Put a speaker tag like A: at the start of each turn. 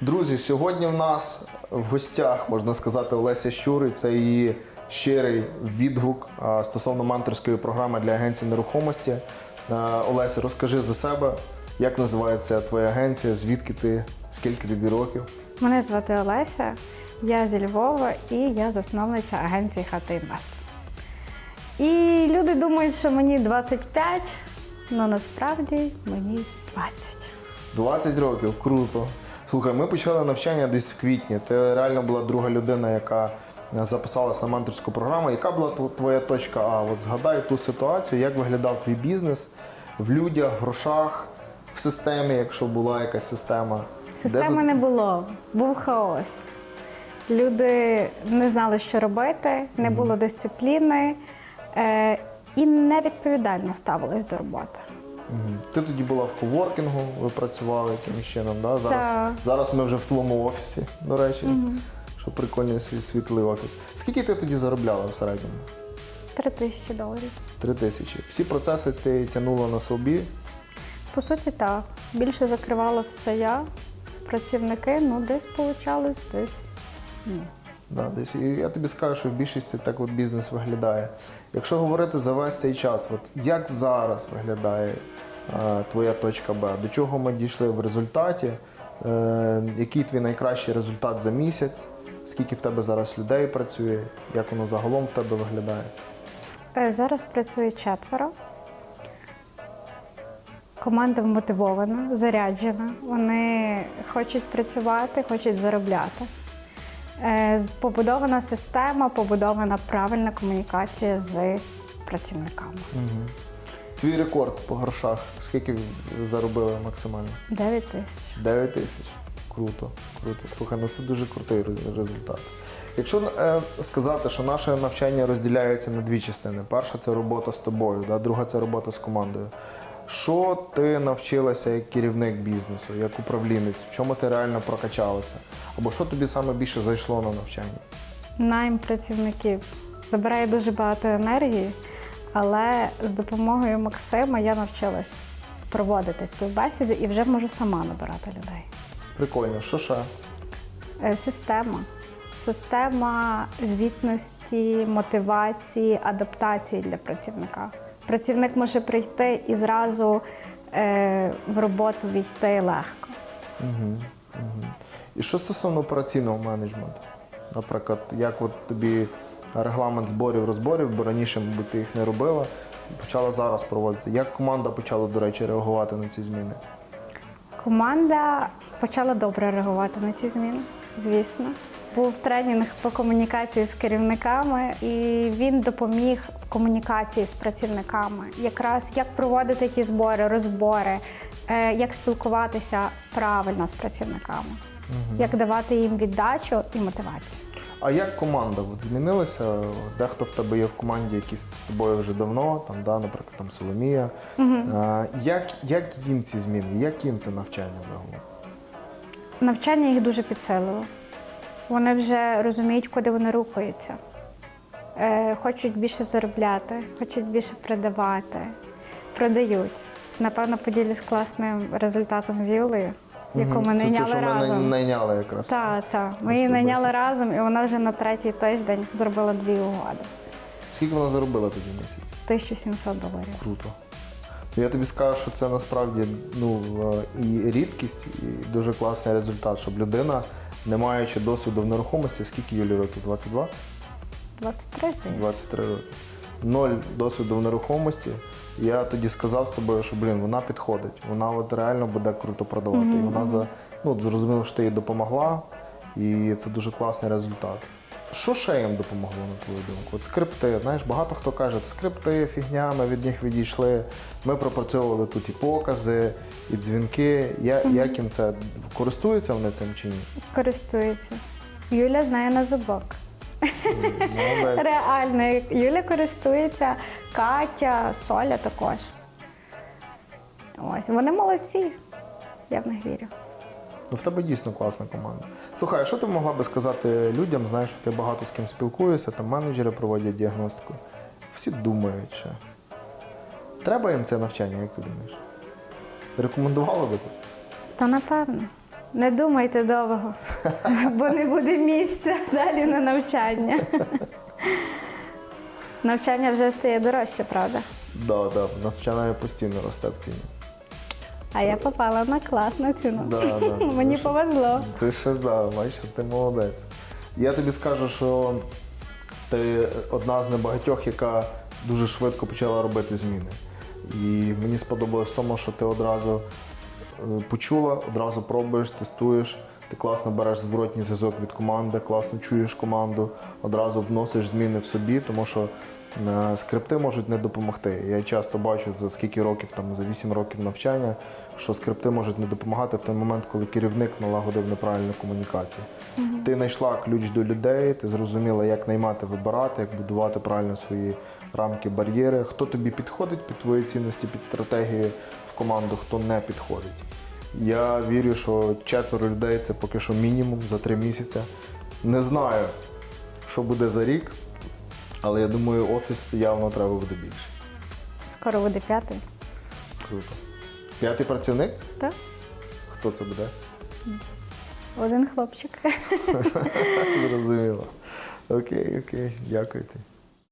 A: Друзі, сьогодні в нас в гостях, можна сказати, Олеся Щури. Це її щирий відгук стосовно менторської програми для агенцій нерухомості. Е, Олеся, розкажи за себе, як називається твоя агенція, звідки ти, скільки тобі років?
B: Мене звати Олеся, я зі Львова і я засновниця агенції Хати Інвест. І люди думають, що мені 25, але насправді мені 20.
A: 20 років, круто. Слухай, ми почали навчання десь в квітні. Ти реально була друга людина, яка записалася на менторську програму. Яка була тв- твоя точка А? От згадай ту ситуацію, як виглядав твій бізнес в людях, в грошах, в системі, якщо була якась система.
B: Системи не було, був хаос. Люди не знали, що робити, не було дисципліни е, і невідповідально ставились до роботи.
A: Ти тоді була в коворкінгу, ви працювали якимось чином. Да? Зараз,
B: Так.
A: зараз ми вже в твоєму офісі, до речі, що прикольний свій- світлий офіс. Скільки ти тоді заробляла в середньому?
B: Три тисячі доларів.
A: Три тисячі. Всі процеси ти тягнула на собі.
B: По суті, так. Більше закривала все я. Працівники, ну десь получалось, десь ні.
A: Да, десь. І я тобі скажу, що в більшості так от бізнес виглядає. Якщо говорити за весь цей час, от як зараз виглядає твоя точка Б? До чого ми дійшли в результаті? Е, який твій найкращий результат за місяць? Скільки в тебе зараз людей працює? Як воно загалом в тебе виглядає?
B: Е, Зараз працює четверо. Команда вмотивована, заряджена. Вони хочуть працювати, хочуть заробляти. Е, Побудована система, побудована правильна комунікація з працівниками.
A: Твій рекорд по грошах. Скільки заробили максимально?
B: 9 тисяч.
A: 9 тисяч. Круто, круто. Слухай, ну це дуже крутий результат. Якщо е, сказати, що наше навчання розділяється на дві частини: перша це робота з тобою, да? друга це робота з командою. Що ти навчилася як керівник бізнесу, як управлінець, в чому ти реально прокачалася? Або що тобі саме більше зайшло на навчанні?
B: Найм працівників забирає дуже багато енергії, але з допомогою Максима я навчилась проводити співбесіди і вже можу сама набирати людей.
A: Прикольно, що ще?
B: Е, Система. Система звітності, мотивації, адаптації для працівника. Працівник може прийти і зразу е, в роботу війти легко.
A: І що стосовно операційного менеджменту? Наприклад, як от тобі регламент зборів розборів, бо раніше, мабуть, ти їх не робила, почала зараз проводити. Як команда почала, до речі, реагувати на ці зміни?
B: Команда почала добре реагувати на ці зміни, звісно. Був тренінг по комунікації з керівниками, і він допоміг в комунікації з працівниками. Якраз як проводити ті збори, розбори, е, як спілкуватися правильно з працівниками, як давати їм віддачу і мотивацію.
A: А як команда от змінилася? Дехто в тебе є в команді, які з тобою вже давно, там, да, наприклад, там Соломія. А, як, як їм ці зміни? Як їм це навчання загалом?
B: Навчання їх дуже підсилило. Вони вже розуміють, куди вони рухаються. Е, хочуть більше заробляти, хочуть більше продавати, продають. Напевно, поділюсь класним результатом з Юлею, яку ми
A: це те,
B: найняли
A: що ми най- найняли якраз.
B: Так, так. Ми її найняли разом, і вона вже на третій тиждень зробила дві угоди.
A: Скільки вона заробила тоді в місяць?
B: 1700 доларів.
A: Круто. Ну, Я тобі скажу, що це насправді ну, е, і рідкість, і дуже класний результат, щоб людина, не маючи досвіду в нерухомості, скільки Юлі років? 22?
B: 23, здається.
A: 23 роки. Ноль досвіду в нерухомості. Я тоді сказав з тобою, що блін, вона підходить. Вона от реально буде круто продавати. І вона за ну зрозуміло, що ти їй допомогла, і це дуже класний результат. Що ще їм допомогло, на твою думку? От скрипти, знаєш, багато хто каже, скрипти, фігня, ми від них відійшли. Ми пропрацьовували тут і покази, і дзвінки. Я, Як їм це користуються вони цим чи ні?
B: Користується. Юля знає на зубок.
A: Молодець.
B: Реально, Юля користується, Катя, Соля також. Ось, вони молодці. Я в них вірю.
A: Ну, в тебе дійсно класна команда. Слухай, а що ти могла би сказати людям? Знаєш, що ти багато з ким спілкуєшся, там менеджери проводять діагностику. Всі думають, що треба їм це навчання, як ти думаєш? Рекомендувала би ти?
B: Та напевно. Не думайте довго, бо не буде місця далі на навчання. Навчання вже стає дорожче, правда?
A: Да, да, навчання постійно росте в ціні.
B: А я попала на класну ціну.
A: Да, да.
B: Мені
A: що-
B: повезло.
A: Ти ще да, бачиш, ти молодець. Я тобі скажу, що ти одна з небагатьох, яка дуже швидко почала робити зміни. І мені сподобалось в тому, що ти одразу почула, одразу пробуєш, тестуєш. Ти класно береш зворотній зв'язок від команди, класно чуєш команду, одразу вносиш зміни в собі, тому що е, скрипти можуть не допомогти. Я часто бачу за скільки років, там за 8 років навчання, що скрипти можуть не допомагати в той момент, коли керівник налагодив неправильну комунікацію. Ти знайшла ключ до людей, ти зрозуміла, як наймати, вибирати, як будувати правильно свої рамки, бар'єри, хто тобі підходить під твої цінності, під стратегію в команду, хто не підходить. Я вірю, що четверо людей це поки що мінімум за три місяці. Не знаю, що буде за рік, але я думаю, офіс явно треба буде більше.
B: Скоро буде п'ятий.
A: Круто. П'ятий працівник?
B: Так?
A: Хто це буде?
B: Один хлопчик.
A: Зрозуміло. Окей, окей, дякую.